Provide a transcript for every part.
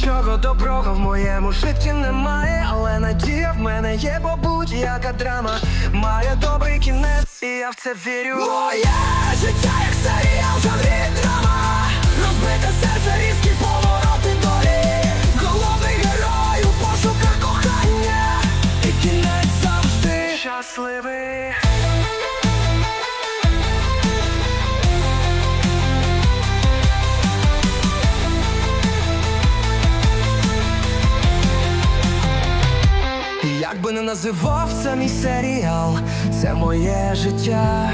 нічого доброго в моєму житті немає, але надія в мене є, бо будь-яка драма має добрий кінець, і я в це вірю. Моє життя як серіал, в жанрі драма. Розбите серце, різкі повороти долі. Головний герой у пошуках кохання. І кінець завжди. Щасливий Як би не називав це мій серіал, це моє життя.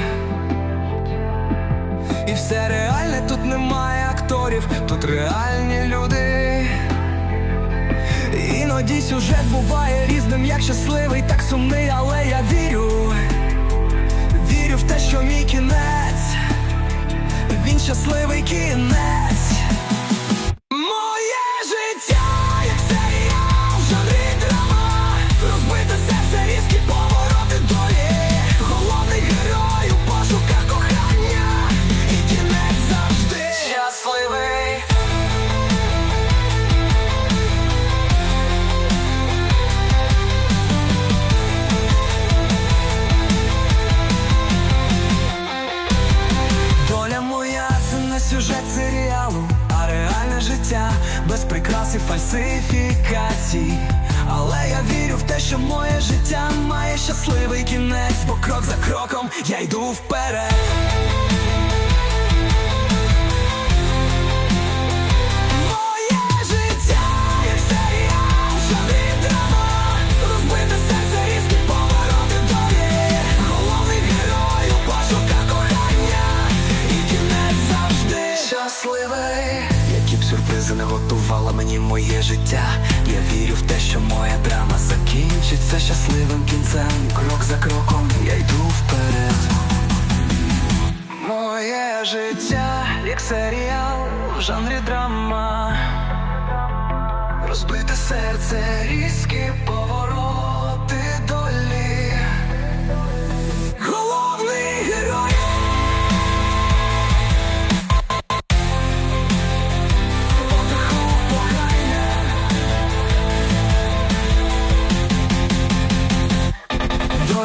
І все реальне, тут немає акторів, тут реальні люди. Іноді сюжет буває різним, як щасливий, так сумний, але я вірю. Вірю в те, що мій кінець, він щасливий кінець. Без прикрас і фальсифікацій. Але я вірю в те, що моє життя має щасливий кінець, бо крок за кроком я йду вперед. Щасливий сюрпризи не готувала мені моє життя. Я вірю в те, що моя драма закінчиться щасливим кінцем. Крок за кроком я йду вперед. Моє життя, як серіал в жанрі драма. Розбите серце, різкі повороти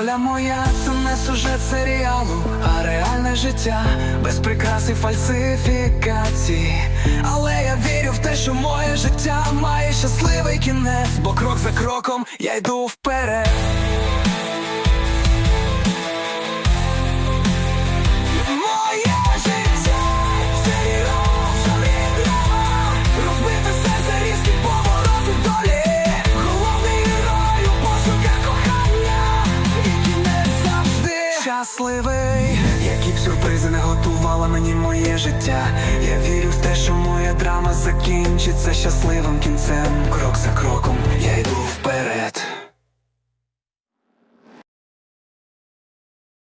Доля моя це не сюжет серіалу, а реальне життя без прикрас і фальсифікацій. Але я вірю в те, що моє життя має щасливий кінець, бо крок за кроком я йду вперед. Щасливий. Які б сюрпризи не готувала мені моє життя. Я вірю в те, що моя драма закінчиться щасливим кінцем